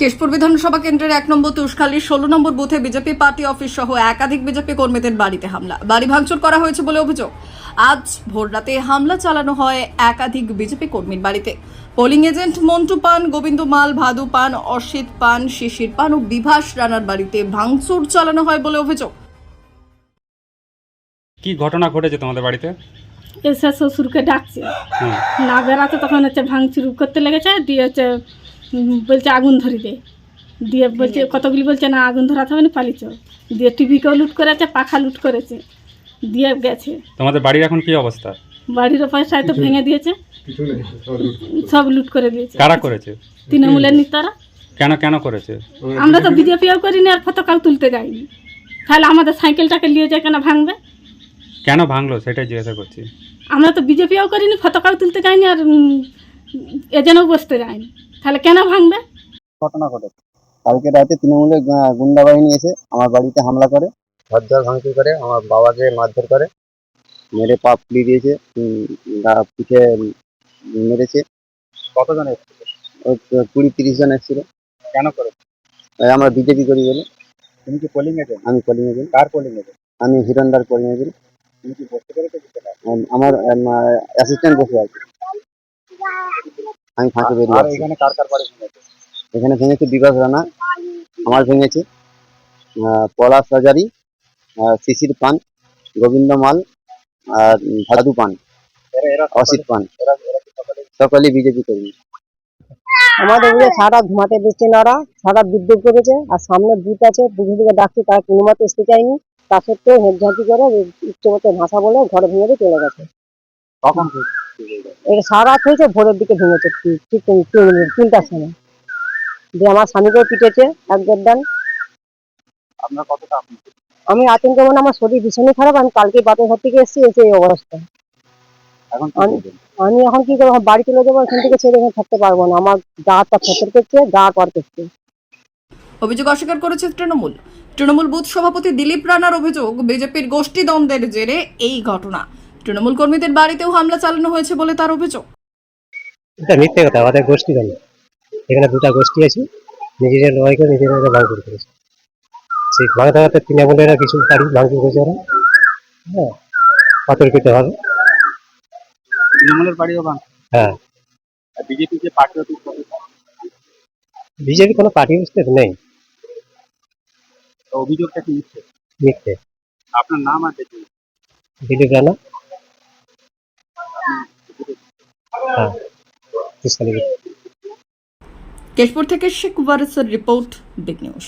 কেশপুর বিধানসভা কেন্দ্রের এক নম্বর তুষখালীর ষোলো নম্বর বুথে বিজেপি পার্টি অফিস সহ একাধিক বিজেপি কর্মীদের বাড়িতে হামলা। বাড়ি ভাঙচুর করা হয়েছে বলে অভিযোগ। আজ ভোররাতে হামলা চালানো হয় একাধিক বিজেপি কর্মীর বাড়িতে। পোলিং এজেন্ট মন্টু পান গোবিন্দ মাল ভাদু পান অসিত পান শিশির পান ও বিভাস রানার বাড়িতে ভাঙচুর চালানো হয় বলে অভিযোগ। কি ঘটনা ঘটেছে তোমাদের বাড়িতে? এসে শ্বশুরকে ডাকছে। হুম না বেড়াতে তখন হচ্ছে ভাঙচুর করতে লেগেছে দিয়ে হচ্ছে বলছে আগুন ধরি দে দিয়ে বলছে কতগুলি বলছে না আগুন ধরাতে হবে না পালিচ দিয়ে টিভিকেও লুট করেছে পাখা লুট করেছে দিয়ে গেছে। তোমাদের বাড়ির এখন কি অবস্থা? বাড়ির পয়সায় তো ভেঙে দিয়েছে। সব লুট করে দিয়েছে। কারা করেছে? তৃণমূলের নেতারা। কেন কেন করেছে? আমরা তো বিজেপিও করিনি আর পতাকাও তুলতে যাইনি। তাহলে আমাদের সাইকেলটাকে নিয়ে যায় কেন ভাঙবে? কেন ভাঙলো? সেটাই জিজ্ঞাসা করছি। আমরা তো বিজেপিও করিনি পতাকাও তুলতে যাইনি আর উম, এজেন্টও বসতে যাইনি তাহলে কেন ভাঙবে? ঘটনা ঘটেছে কালকে রাতে তৃণমূলের গু- গুন্ডা বাহিনী এসে আমার বাড়িতে হামলা করে ঘরদর ভাঙচুর করে আমার বাবাকে মারধর করে মেরে পা ফুলিয়ে দিয়েছে পিঠে মেরেছে। কতজন এসেছিল? কুড়ি তিরিশ জন এসেছিল। কেন করে আমরা বিজেপি করি বলে। তুমি কি পোলিং এজেন্ট আমি পোলিং এজেন্ট কার পোলিং এজেন্ট আমি হিরণদার পোলিং এজেন্ট তুমি কি বসতে পেরেছ আমার অ্যাসিস্ট্যান্ট বসে আছে। আমি ফাঁকে বেরিয়ে এখানে কার কার বাড়ি এখানে ভেঙেছে বিকাশ রানা আমার ভেঙেছে আহ, পলাশ হাজারি শিশির পান গোবিন্দ মাল আর ভাদু পান অসিত পান। সকলেই বিজেপি কর্মী। আমাদের বলে সারা ঘুমাতে দিচ্ছে না ওরা সারা বিদ্যুৎ করেছে আর সামনে বুথ আছে বুথে ডাকছে তারা কোনো মতে আসতে চায়নি। তা সত্ত্বেও হেঁটঝাঁটি করে উচ্চমতে ভাষা বলে ঘরে ভেঙে দিয়ে চলে গেছে। কখন এটা সারা রাত হয়েছে ভোরের দিকে ভেঙেছে তিনটার সময়। দিয়ে আমার স্বামীকেও পিটেছে এক দেড় আমি আতঙ্ক মানে আমার শরীর ভীষণই খারাপ আমি কালকে বাতের ঘর থেকে এসেছি এসে এই অবস্থা। আমি- আমি এখন কি করব? বাড়ি চলে যাব এখান থেকে ছেড়ে এখানে থাকতে পারব না। আমার গা হাতটা ফেটে করছে গা কর করছে। অভিযোগ অস্বীকার করেছে তৃণমূল। তৃণমূল বুথ সভাপতি দিলীপ রানার অভিযোগ বিজেপির গোষ্ঠী দ্বন্দ্বের জেরে এই ঘটনা। তৃণমূল কর্মীদের বাড়িতেও হামলা চালানো হয়েছে বলে তার অভিযোগ। এটা মিথ্যে কথা আমাদের গোষ্ঠী দল। এখানে দুটা গোষ্ঠী আছে লড়াই করে নিজেরা ভাঙচুর করেছে। সেই ভাঙতে ভাঙতে তৃণমূলেরা কিছু বাড়ি ভাঙচুর করেছে ওরা। হ্যাঁ অতর্কিত হবে। তৃণমূলের বাড়িও ভাঙ হ্যাঁ। বিজেপি যে পার্টি বিজেপি কোনো পার্টি বুঝতে নেই। অভিযোগটা কি মিথ্যে? মিথ্যে। আপনার নাম আর দিলীপ রানা। কেশপুর থেকে শেখ ওয়ারিসের রিপোর্ট বিগ নিউজ।